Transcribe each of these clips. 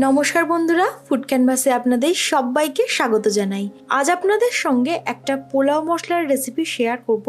নমস্কার বন্ধুরা ফুড ক্যানভাসে আপনাদের সবাইকে স্বাগত জানাই। আজ আপনাদের সঙ্গে একটা পোলাও মশলার রেসিপি শেয়ার করব।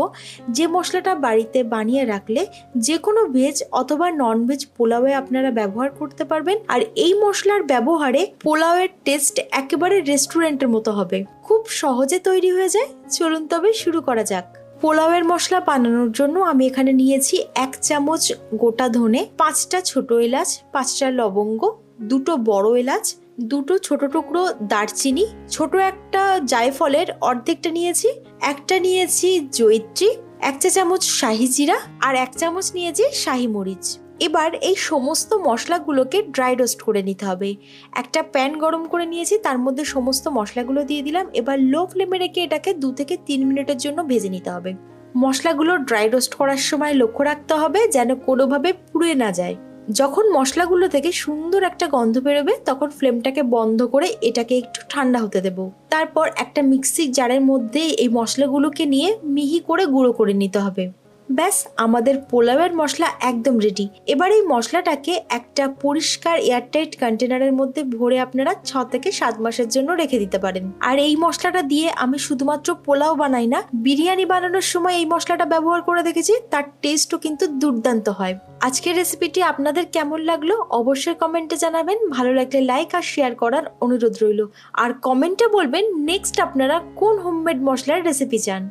যে মশলাটা বাড়িতে বানিয়ে রাখলে যে কোনো ভেজ অথবা নন ভেজ পোলাওয়ে আপনারা ব্যবহার করতে পারবেন, আর এই মশলার ব্যবহারে পোলাওয়ের টেস্ট একেবারে রেস্টুরেন্টের মতো হবে। খুব সহজে তৈরি হয়ে যায়। চলুন তবে শুরু করা যাক। পোলাওয়ের মশলা বানানোর জন্য আমি এখানে নিয়েছি এক চামচ গোটা ধনে, পাঁচটা ছোট এলাচ, পাঁচটা লবঙ্গ দুটো বড় এলাচ, দুটো ছোট টুকরো দারচিনি, ছোট একটা জায়ফলের অর্ধেকটা নিয়েছি, একটা নিয়েছি জয়িত্রী, এক চা চামচ শাহি জিরা আর এক চামচ নিয়েছি শাহি মরিচ। এবার এই সমস্ত মশলাগুলোকে ড্রাই রোস্ট করে নিতে হবে। একটা প্যান গরম করে নিয়েছি, তার মধ্যে সমস্ত মশলাগুলো দিয়ে দিলাম। এবার লো ফ্লেমে রেখে এটাকে দু থেকে তিন মিনিটের জন্য ভেজে নিতে হবে। মশলাগুলো ড্রাই রোস্ট করার সময় লক্ষ্য রাখতে হবে যেন কোনোভাবে পুড়ে না যায়। যখন মশলাগুলো থেকে সুন্দর একটা গন্ধ বেরোবে, তখন ফ্লেমটাকে বন্ধ করে এটাকে একটু ঠান্ডা হতে দেব। তারপর একটা মিক্সির জারের মধ্যে এই মশলাগুলোকে নিয়ে মিহি করে গুঁড়ো করে নিতে হবে। ব্যাস, আমাদের পোলাওয়ের মশলা একদম রেডি এবার এই মশলাটাকে একটা পরিষ্কার এয়ারটাইট কন্টেনারের মধ্যে ভরে আপনারা ছ থেকে সাত মাসের জন্য রেখে দিতে পারেন। আর এই মশলাটা দিয়ে আমি শুধুমাত্র পোলাও বানাই না, বিরিয়ানি বানানোর সময় এই মশলাটা ব্যবহার করে দেখেছি, তার টেস্টও কিন্তু দুর্দান্ত হয়। আজকের রেসিপিটি আপনাদের কেমন লাগল অবশ্যই কমেন্টে জানাবেন, ভালো লাগলে লাইক আর শেয়ার করার অনুরোধ রইল। আর কমেন্টে বলবেন নেক্সট আপনারা কোন হোমমেড মশলার রেসিপি চান?